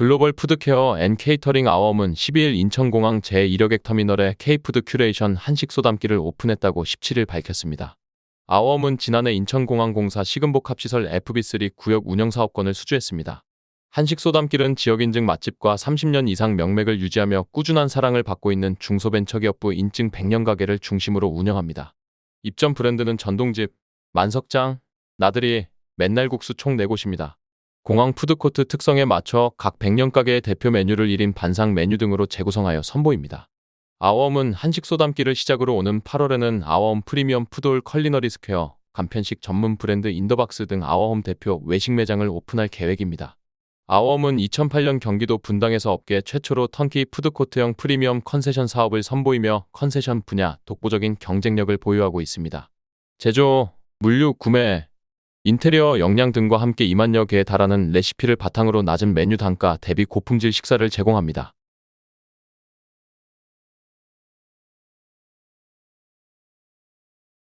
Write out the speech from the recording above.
글로벌 푸드케어 앤 케이터링 아워음은 12일 인천공항 제1여객 터미널에 K푸드 큐레이션 한식 소담기를 오픈했다고 17일 밝혔습니다. 아워음은 지난해 인천공항공사 시금복합시설 FB3 구역 운영사업권을 수주했습니다. 한식 소담길은 지역 인증 맛집과 30년 이상 명맥을 유지하며 꾸준한 사랑을 받고 있는 중소벤처기업부 인증 100년 가게를 중심으로 운영합니다. 입점 브랜드는 전동집, 만석장, 나들이, 맨날국수 총 4곳입니다. 공항 푸드코트 특성에 맞춰 각 100년 가게의 대표 메뉴를 1인 반상 메뉴 등으로 재구성하여 선보입니다. 아워음은 한식 소담기를 시작으로 오는 8월에는 아워음 프리미엄 푸드홀 컬리너리 스퀘어, 간편식 전문 브랜드 인더박스 등 아워홈 대표 외식 매장을 오픈할 계획입니다. 아워음은 2008년 경기도 분당에서 업계 최초로 턴키 푸드코트형 프리미엄 컨세션 사업을 선보이며 컨세션 분야 독보적인 경쟁력을 보유하고 있습니다. 제조, 물류, 구매, 인테리어 역량 등과 함께 2만여 개에 달하는 레시피를 바탕으로 낮은 메뉴 단가 대비 고품질 식사를 제공합니다.